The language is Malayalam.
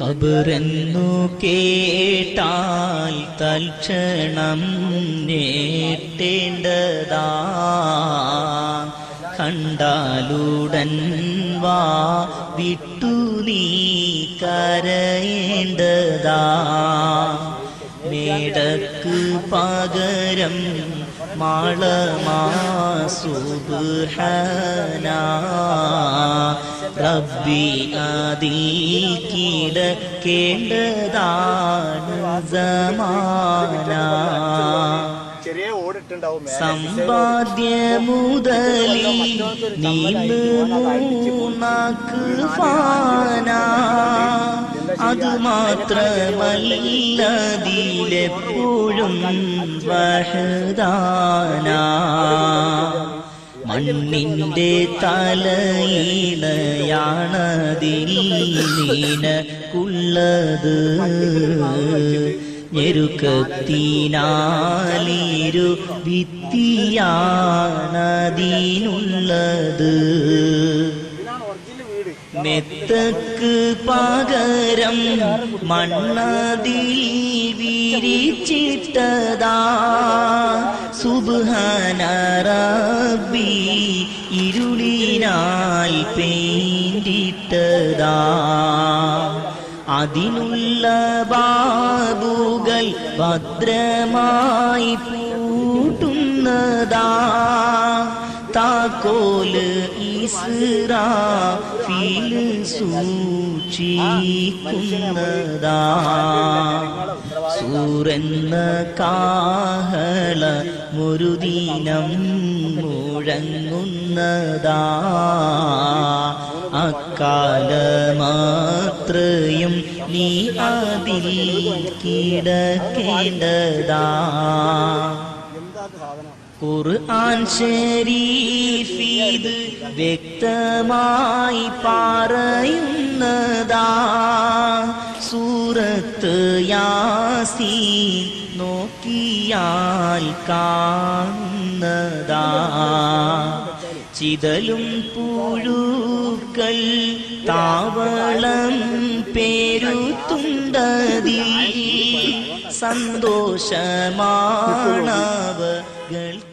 കബറെന്നു കേട്ടാൽ തൽക്ഷണം നേട്ടേണ്ടതാ കണ്ടാലുടൻ വാ വിട്ടു നീ കരയേണ്ടതാ. മേടക്ക് പകരം മാളമാസുബാന റബ്ബി അതിൽ കിടക്കേണ്ടതാണ് സമാന. ചെറിയ ഓടിട്ടുണ്ടാവും മേലെ. സമ്പാദ്യ മുതലി നീന്ന് മൂന്നാക്ക് ഫാന അത് മാത്രമല്ലതിലെപ്പോഴും വഹദാന. മണ്ണിന്റെ തലയിണയാണതിൽ നീനക്കുള്ളത്. ഞെരുക്കത്തിനാലിരു വിത്തിയാണതിനുള്ളത് മെത്തക്ക് പകരം മണ്ണതിൽ വിരിച്ചിട്ടതാ. സുബ്ഹാന റബ്ബി ഇരുളിനാൽ പെയിന്റിട്ടതാ. അതിനുള്ള ബാബുകൾ ഭദ്രമായി പൂട്ടുന്നതാ. താക്കോൽ ഇസ്രാ ഫീൽ സൂക്ഷിക്കുന്നതാ. സൂറെന്ന കാഹള മുരുദീനം മുഴങ്ങുന്നതാ. അക്കാലമാത്രയും നീ അതിൽ കിടക്കേണ്ടതാ. എന്താ സാധനം? ഖുർആൻ ഷരീഫീത് വ്യക്തമായി പറയുന്നതാ. സൂറത്ത് യാസീൻ നോക്കിയാൽ കാണുന്നതാ. ചിതലും പുഴുക്കൾ താവളം പേരുത്തുണ്ടതി സന്തോഷമാണവ